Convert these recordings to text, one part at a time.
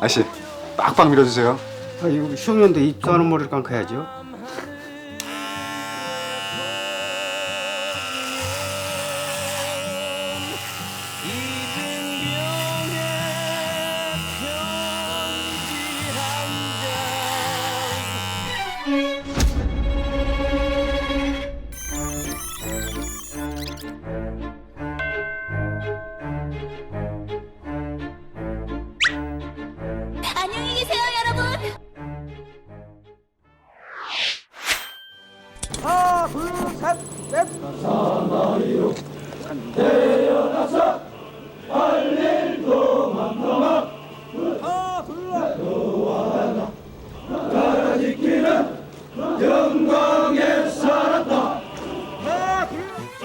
아씨 빡빡 밀어주세요. 아, 이거 시험연대 입사하는 머리를 감아야죠.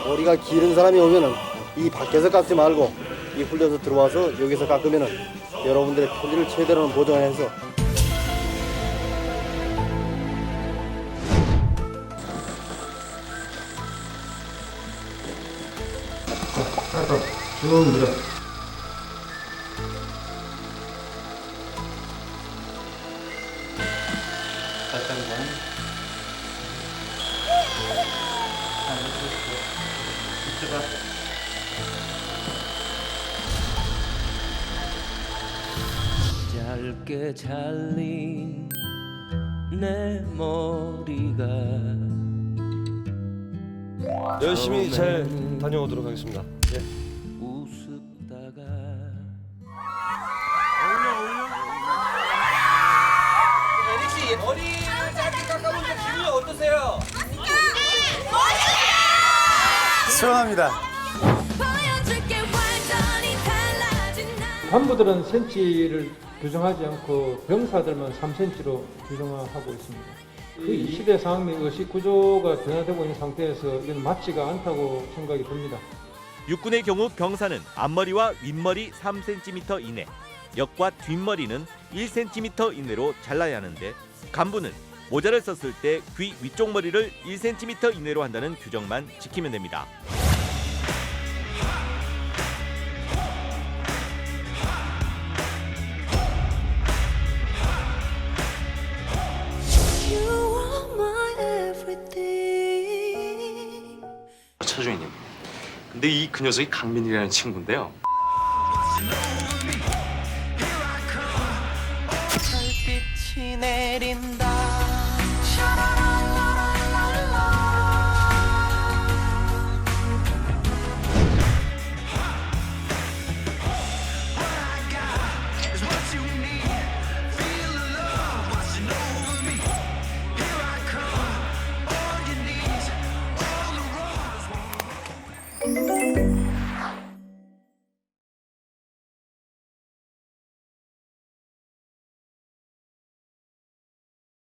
머리가 기른 사람이 오면은 이 밖에서 깎지 말고 이 훌려서 들어와서 여기서 깎으면은 여러분들의 표지를 최대로 보존해서 쭉 밀어. 얇게 잘린 내 머리가 열심히 잘 다녀오도록 하겠습니다. 예. 달라진 나. 간부들은 센치를 규정하지 않고 병사들만 3cm로 규정하고 있습니다. 그 이 시대 상황 및 의식 구조가 변화되고 있는 상태에서 이건 맞지가 않다고 생각이 듭니다. 육군의 경우 병사는 앞머리와 윗머리 3cm 이내, 옆과 뒷머리는 1cm 이내로 잘라야 하는데 간부는 모자를 썼을 때 귀 위쪽 머리를 1cm 이내로 한다는 규정만 지키면 됩니다. 차주인님. 근데 이 그 녀석이 강민이라는 친구인데요. 별빛이 내린다 Bye.